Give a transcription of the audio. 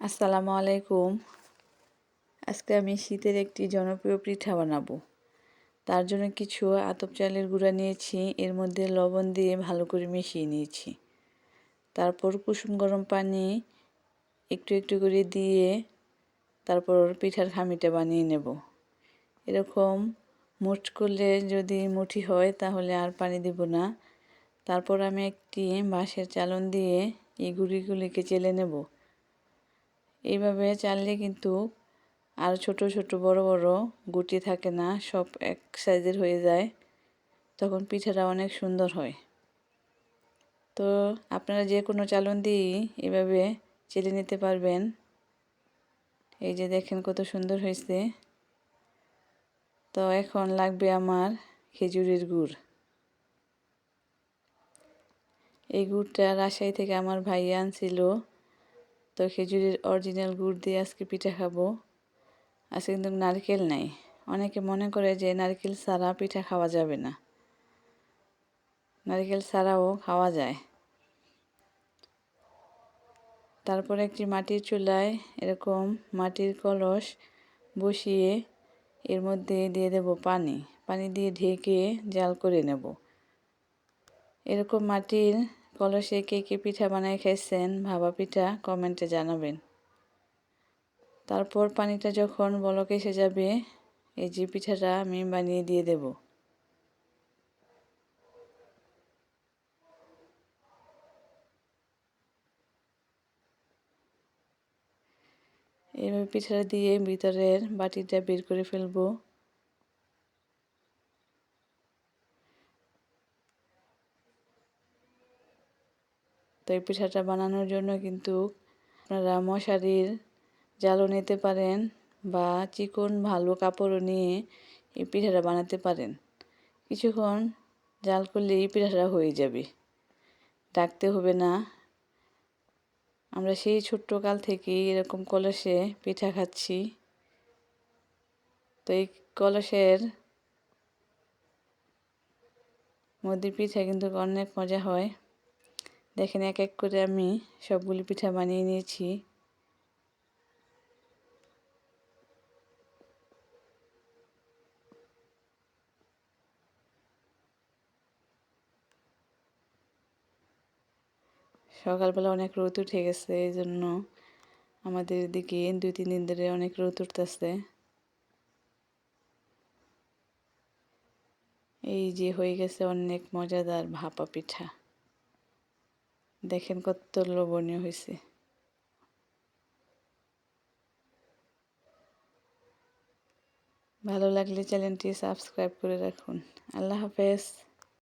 আসসালামু আলাইকুম। আজকে আমি শীতের একটি জনপ্রিয় পিঠা বানাবো। তার জন্য কিছু আতপ চালের গুঁড়া নিয়েছি, এর মধ্যে লবণ দিয়ে ভালো করে মিশিয়ে নিয়েছি। তারপর কুসুম গরম পানি একটু একটু করে দিয়ে তারপর পিঠার খামিটা বানিয়ে নেব। এরকম মুঠ করলে যদি মুঠি হয় তাহলে আর পানি দেব না। তারপর আমি একটি বাঁশের চালন দিয়ে এই গুঁড়িগুলিকে চেলে নেব। এইভাবে চাললে কিন্তু আর ছোট ছোট, বড় বড় গুটি থাকে না, সব এক সাইজের হয়ে যায়। তখন পিঠাটা অনেক সুন্দর হয়। তো আপনারা যে কোনো চালন দিয়েই এভাবে চেলে নিতে পারবেন। এই যে দেখেন কত সুন্দর হয়েছে। তো এখন লাগবে আমার খেজুরের গুড়। এই গুড়টা রাজশাহী থেকে আমার ভাই আনছিল। তো খেজুরের অরিজিনাল গুড় দিয়ে আজকে পিঠা খাব। আজকে কিন্তু নারকেল নাই। অনেকে মনে করে যে নারকেল ছাড়া পিঠা খাওয়া যাবে না। নারকেল ছাড়াও খাওয়া যায়। তারপর একটি মাটির চুলায় এরকম মাটির কলস বসিয়ে এর মধ্যে দিয়ে দেব পানি। পানি দিয়ে ঢেকে জাল করে নেব। এরকম মাটির কলসে কে কে পিঠা বানাই খাইছেন? ভাবা পিঠা কমেন্টে জানাবেন। তারপর পানিটা যখন বলক এসে যাবে, এই যে পিঠাটা আমি বানিয়ে দিয়ে দেব। এভাবে পিঠাটা দিয়ে ভিতরের বাটিটা বের করে ফেলব। তো এই পিঠাটা বানানোর জন্য কিন্তু আপনারা মশারির জালও নিতে পারেন বা চিকন ভালো কাপড়ও নিয়ে এই পিঠাটা বানাতে পারেন। কিছুক্ষণ জাল করলে এই পিঠাটা হয়ে যাবে। ডাকতে হবে না। আমরা সেই ছোট্ট কাল থেকেই এরকম কলসে পিঠা খাচ্ছি। তো এই কলসের মধ্যে পিঠা কিন্তু অনেক মজা হয়। দেখেন এক এক করে আমি সবগুলি পিঠা বানিয়ে নিয়েছি। সকালবেলা অনেক রোদ উঠে গেছে, এই জন্য আমাদের দিকে দুই, তিন দিন ধরে অনেক রোদ উঠতেছে। এই যে হয়ে গেছে অনেক মজাদার ভাপা পিঠা। দেখেন কত লোভনীয় হয়েছে ভালো লাগলে চ্যানেলটি সাবস্ক্রাইব করে রাখুন। আল্লাহ হাফেজ।